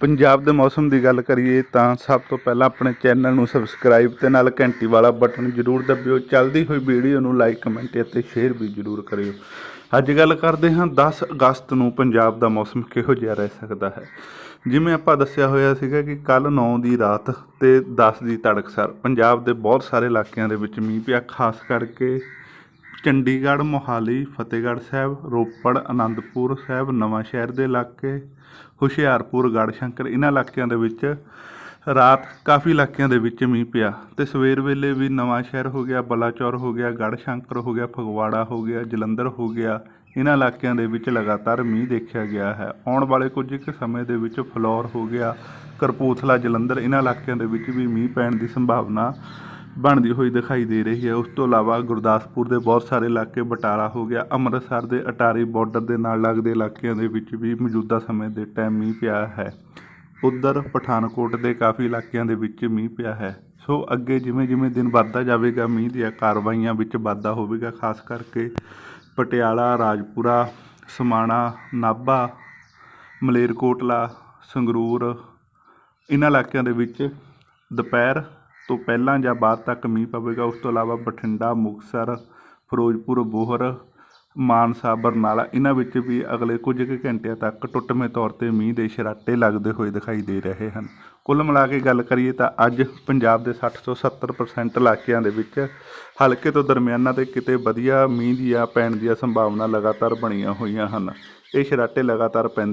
ਪੰਜਾਬ ਦੇ ਮੌਸਮ ਦੀ ਗੱਲ ਕਰੀਏ ਤਾਂ ਸਭ ਤੋਂ ਪਹਿਲਾਂ ਆਪਣੇ ਚੈਨਲ ਨੂੰ ਸਬਸਕ੍ਰਾਈਬ ਤੇ ਨਾਲ ਘੰਟੀ ਵਾਲਾ ਬਟਨ ਜ਼ਰੂਰ ਦਬਿਓ। ਚੱਲਦੀ ਹੋਈ ਵੀਡੀਓ ਨੂੰ ਲਾਈਕ ਕਮੈਂਟ ਅਤੇ ਸ਼ੇਅਰ ਵੀ ਜ਼ਰੂਰ ਕਰਿਓ। ਅੱਜ ਗੱਲ ਕਰਦੇ ਹਾਂ 10 ਅਗਸਤ ਨੂੰ ਪੰਜਾਬ ਦਾ ਮੌਸਮ ਕਿਹੋ ਜਿਹਾ ਰਹਿ ਸਕਦਾ ਹੈ। ਜਿਵੇਂ ਆਪਾਂ ਦੱਸਿਆ ਹੋਇਆ ਸੀਗਾ ਕਿ ਕੱਲ 9 ਦੀ ਰਾਤ ਤੇ 10 ਦੀ ਤੜਕਸਾਰ ਪੰਜਾਬ ਦੇ ਬਹੁਤ ਸਾਰੇ ਇਲਾਕਿਆਂ ਦੇ ਵਿੱਚ ਮੀਂਹ ਪਿਆ, ਖਾਸ ਕਰਕੇ ਚੰਡੀਗੜ੍ਹ, ਮੋਹਾਲੀ, ਫਤਿਹਗੜ੍ਹ ਸਾਹਿਬ, ਰੋਪੜ, ਅਨੰਦਪੁਰ ਸਾਹਿਬ, ਨਵਾਂ ਸ਼ਹਿਰ ਦੇ ਇਲਾਕੇ, ਹੁਸ਼ਿਆਰਪੁਰ, ਗੜ੍ਹਸ਼ੰਕਰ ਇਹਨਾਂ ਇਲਾਕਿਆਂ ਦੇ ਵਿੱਚ ਰਾਤ ਕਾਫੀ ਇਲਾਕਿਆਂ ਦੇ ਵਿੱਚ ਮੀਂਹ ਪਿਆ। ਤੇ ਸਵੇਰ ਵੇਲੇ ਵੀ ਨਵਾਂ ਸ਼ਹਿਰ ਹੋ ਗਿਆ, ਬਲਾਚੌਰ ਹੋ ਗਿਆ, ਗੜ੍ਹਸ਼ੰਕਰ ਹੋ ਗਿਆ, ਫਗਵਾੜਾ ਹੋ ਗਿਆ, ਜਲੰਧਰ ਹੋ ਗਿਆ ਇਹਨਾਂ ਇਲਾਕਿਆਂ ਦੇ ਵਿੱਚ ਲਗਾਤਾਰ ਮੀਂਹ ਦੇਖਿਆ ਗਿਆ ਹੈ। ਆਉਣ ਵਾਲੇ ਕੁਝ ਕੁ ਸਮੇਂ ਦੇ ਵਿੱਚ ਫਲੌਰ ਹੋ ਗਿਆ, ਕਰਪੂਥਲਾ, ਜਲੰਧਰ ਇਹਨਾਂ ਇਲਾਕਿਆਂ ਦੇ ਵਿੱਚ ਵੀ ਮੀਂਹ ਪੈਣ ਦੀ ਸੰਭਾਵਨਾ ਬਣਦੀ ਹੋਈ ਦਿਖਾਈ ਦੇ ਰਹੀ ਹੈ। ਉਸ ਤੋਂ ਇਲਾਵਾ ਗੁਰਦਾਸਪੁਰ ਦੇ ਬਹੁਤ ਸਾਰੇ ਇਲਾਕੇ, ਬਟਾਲਾ ਹੋ ਗਿਆ, ਅੰਮ੍ਰਿਤਸਰ ਦੇ ਅਟਾਰੀ ਬਾਰਡਰ ਦੇ ਨਾਲ ਲੱਗਦੇ ਇਲਾਕਿਆਂ ਦੇ ਵਿੱਚ ਵੀ ਮੌਜੂਦਾ ਸਮੇਂ ਦੇ ਟਾਈਮ ਮੀਂਹ ਪਿਆ ਹੈ। ਉਧਰ ਪਠਾਨਕੋਟ ਦੇ ਕਾਫੀ ਇਲਾਕਿਆਂ ਦੇ ਵਿੱਚ ਮੀਂਹ ਪਿਆ ਹੈ। ਸੋ ਅੱਗੇ ਜਿਵੇਂ ਜਿਵੇਂ ਦਿਨ ਵੱਧਦਾ ਜਾਵੇਗਾ, ਮੀਂਹ ਦੀਆਂ ਕਾਰਵਾਈਆਂ ਵਿੱਚ ਵਾਧਾ ਹੋਵੇਗਾ, ਖਾਸ ਕਰਕੇ ਪਟਿਆਲਾ, ਰਾਜਪੁਰਾ, ਸਮਾਣਾ, ਨਾਭਾ, ਮਲੇਰਕੋਟਲਾ, ਸੰਗਰੂਰ ਇਹਨਾਂ ਇਲਾਕਿਆਂ ਦੇ ਵਿੱਚ ਦੁਪਹਿਰ ਤੋਂ ਪਹਿਲਾਂ ਜਾਂ ਬਾਅਦ ਤੱਕ ਮੀਂਹ ਪਵੇਗਾ। ਉਸ ਤੋਂ ਇਲਾਵਾ ਬਠਿੰਡਾ, ਮੁਕਤਸਰ, ਫਿਰੋਜ਼ਪੁਰ, ਬੋਹਰ, ਮਾਨਸਾ, ਬਰਨਾਲਾ, ਇਹਨਾਂ ਵਿੱਚ ਵੀ ਅਗਲੇ ਕੁਝ ਕੁ ਘੰਟਿਆਂ ਤੱਕ ਟੁੱਟਵੇਂ ਤੌਰ ਤੇ ਮੀਂਹ ਦੇ ਛਰਾਟੇ ਲੱਗਦੇ ਹੋਏ ਦਿਖਾਈ ਦੇ ਰਹੇ ਹਨ। ਕੁੱਲ ਮਿਲਾ ਕੇ ਗੱਲ ਕਰੀਏ ਤਾਂ ਅੱਜ ਪੰਜਾਬ ਦੇ 60 ਤੋਂ 70% ਇਲਾਕਿਆਂ ਦੇ ਵਿੱਚ ਹਲਕੇ ਤੋਂ ਦਰਮਿਆਨਾ ਤੇ ਕਿਤੇ ਵਧੀਆ ਮੀਂਹ ਦੀਆਂ ਪੈਣ ਦੀਆਂ ਸੰਭਾਵਨਾ ਲਗਾਤਾਰ ਬਣੀਆਂ ਹੋਈਆਂ ਹਨ। ਇਹ ਛਰਾਟੇ ਲਗਾਤਾਰ ਪੈਂਦੇ